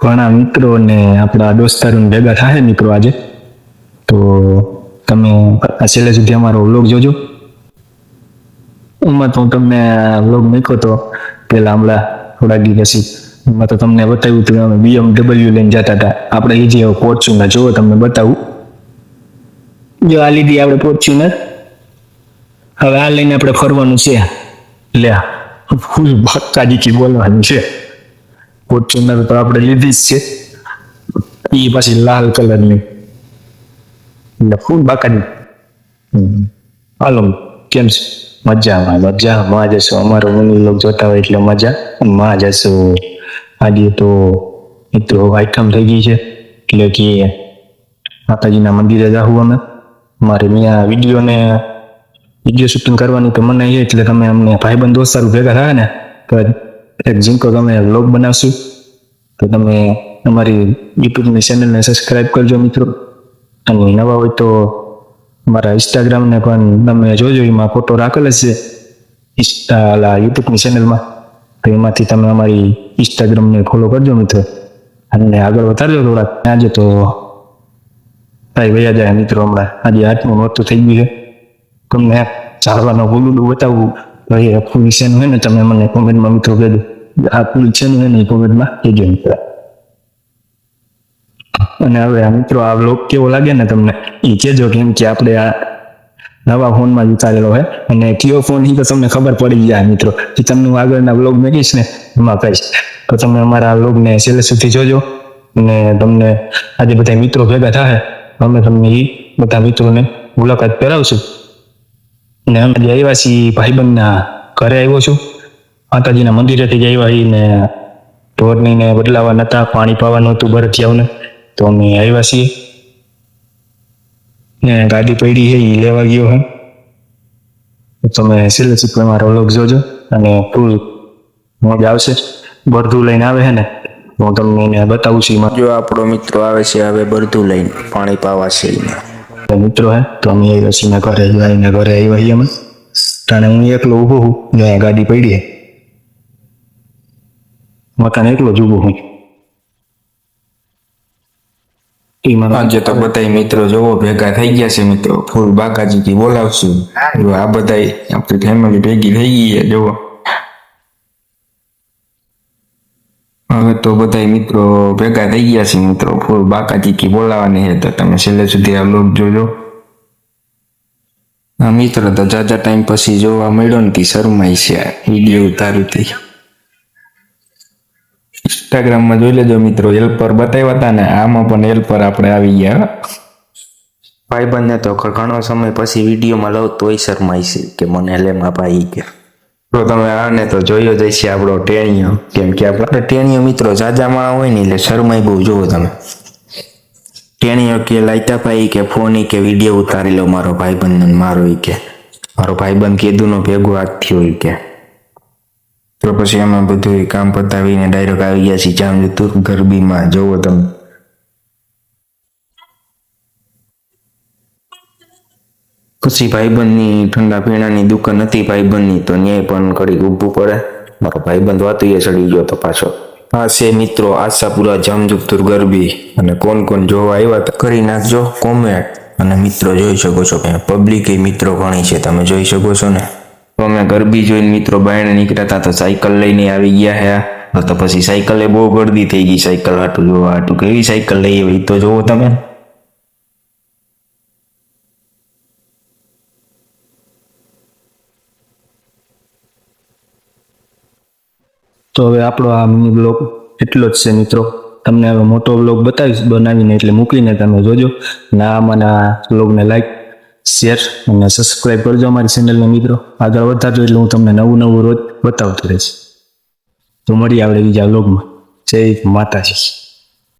ઘણા મિત્રો ને આપણા દોસ્તારો ભેગા થાય મિત્રો આજે. તો તમે છેલ્લે સુધી અમારો વ્લોગ જોજો. એમાં તો હું તમને વ્લોગ મૂક્યો તો પેલા હમણાં થોડા દી પછી એમાં તો તમને બતાવ્યું હતું અમે બીએમડબલ્યુ લઈને જતા હતા. આપણે એ જે ફોર્ચ્યુનર જોવો તમને બતાવું. જો આ લીધી આપણે ફોર્ચ્યુનર હવે આ લઈને આપણે ફરવાનું છે. લે ફૂલ ભક્કાજીથી બોલવાનું છે. ફોર્ચ્યુનર તો આપણે લીધી જ છે. એ પાછી લાલ કલરની. એટલે ફૂલ બાકાની. હાલો, કેમ છે? મજામાં મજામાં. જશો અમારો મમ્મી લોકો જોતા હોય એટલે મજા. માં જશો આજે તો મિત્રો આઈટમ થઈ ગઈ છે. એટલે કે માતાજીના મંદિરે જાવું અમે. મારે ત્યાં વીડિયો ને વીડિયો શૂટિંગ કરવાની તો મને એટલે તમે અમને ભાઈબંધ દોસ્તારો ભેગા થાય ને, તો જીંકો તમે વ્લોગ બનાવશું, તો તમે અમારી યુટ્યુબની ચેનલને સબસ્ક્રાઈબ કરજો મિત્રો. અને નવા હોય તો મારા ઇન્સ્ટાગ્રામને પણ તમે જોજો, એમાં ફોટો રાખેલ છે. ઇન્સ્ટા યુટ્યુબની ચેનલમાં તો એમાંથી તમે અમારી ઇન્સ્ટાગ્રામને ફોલો કરજો મિત્રો. અને આગળ વધારજો થોડાક. આજે તો ભાઈ વયા જાય મિત્રો હમણાં. આજે આઠમું નોતું થઈ ગયું છે. તમને ચાલવાનો ભૂલું બતાવવું તો એ હોય ને, તમે મને કોમેન્ટમાં મિત્રો કહેજો. આ વિશેનું હોય ને, એ કોમેન્ટમાં કહેજો મિત્ર અને હવે આ મિત્રો, આ વ્લોગ કેવો લાગે ને તમને? એ કહેજો કેમ કે આપણે આ નવા ફોનમાં જ ઉતારેલો હોય અને કયો ફોન એ તો તમને ખબર પડી જાય મિત્રો. જે તમને હું આગળના વ્લોગ મૂકીશ ને, એમાં કહીશ. તો તમે અમારા વ્લોગને છેલ્લે સુધી જોજો. અને તમને આજે બધા મિત્રો ભેગા થાય અમે તમને એ બધા મિત્રોને મુલાકાત કરાવશું. અને અમે જે આવ્યા છીએ ભાઈબંધના ઘરે આવ્યો છું. માતાજીના મંદિરેથી જ આવ્યા ને ઢોરની ને બદલાવા નતા, પાણી પાવાનું હતું ભરતિયાઓને તો અમે આવ્યા છીએ. ને ગાડી પડી છે એ લેવા ગયો હે. તમે છેલ્લે સુધી મારો લોક જોજો અને ફૂલ મોજ આવશે. બરધું લઈને આવે છે ને હું તમને બતાવું છું જો આપણો મિત્રો આવે છે, હવે બરધું લઈને પાણી પાવા છે. મિત્રો હે તો અમે છીએ એના ઘરે જઈને ઘરે આવ્યા છીએ અમે. તાણે હું એકલો ઊભો હું જ્યાં ગાડી પડી હે. મકાન એકલો જ ઊભો હું. આજે તો બધા મિત્રો જોવો ભેગા થઈ ગયા છે મિત્રો. ફૂલ બાકાજી થી બોલાવશું. આ બધા આપણી ફેમિલી ભેગી થઈ ગઈ છે જોવો. હવે તો બધા મિત્રો ભેગા થઈ ગયા છે મિત્રો. ફૂલથી બોલાવાની છે તો તમે છેલ્લે સુધી આ લોક જોજો. આ મિત્રો, તો જાજા ટાઈમ પછી જોવા મળ્યો ને કે શરમાઈ છે વીડિયો ઉતાર્યું તે ઇન્સ્ટાગ્રામમાં જોઈ લેજો મિત્રો, હેલ્પર બતાવ્યા હતા ને આમાં પણ હેલ્પર આપણે આવી ગયા. ભાઈબંધને તો ઘણો સમય પછી વિડીયોમાં લઉં તોય શરમાય છે કે મને લેમાં ભાઈ કે. તો તમે આને તો જોયો જ છે આપણો ટેણીયો. કેમ કે આપણે ટેણીયો મિત્રો જાજા માણા હોય ને એટલે શરમાઈ બહુ જોવો તમે. ટેણીયો કે લાઈટા ભાઈ કે ફોન કે વીડિયો ઉતારી લો મારો ભાઈબંધ મારો કે. મારો ભાઈબંધ કીધું નો ભેગો હાથ થયો કે. તો પછી અમે બધું કામ પતાવીને ડાયરેક્ટ આવી ગયા છીએ જામ જતું ગરબીમાં. જોવો તમે. પછી ભાઈબંધની ઠંડા પીણાની દુકાન હતી, ભાઈબંધની તો ન્યાય પણ ઘડીક ઊભું પડે મારો ભાઈબંધ વાતુએ ચડી ગયો તો પાછો. આ છે મિત્રો, આશાપુરા, જામજોધપુર, ગરબી. અને કોણ કોણ જોવા આવ્યા હતા? કરી નાખજો કોમેન્ટ અને મિત્રો જોઈ શકો છો પબ્લિક એ મિત્રો ઘણી છે. તમે જોઈ શકો છો ને? તો અમે ગરબી જોઈને મિત્રો બાયણે નીકળ્યા હતા તો સાયકલ લઈને આવી ગયા હે. તો પછી સાયકલ એ બહુ ગળદી થઈ ગઈ સાયકલ હાટું જોવા હાટું. કેવી સાયકલ લઈ આવી? તો જોવો તમે. તો હવે આપણો આ બ્લોગ એટલો જ છે મિત્રો. તમને હવે મોટો બ્લોગ બતાવીશ, બનાવીને એટલે મૂકીને તમે જોજો. અને આ મને બ્લોગને લાઈક શેર અને સબસ્ક્રાઈબ કરજો અમારી ચેનલને મિત્રો. આગળ વધારજો એટલે હું તમને નવું નવું રોજ બતાવતો રહીશ. તો મળીએ આપણે બીજા બ્લોગમાં જય માતાજી.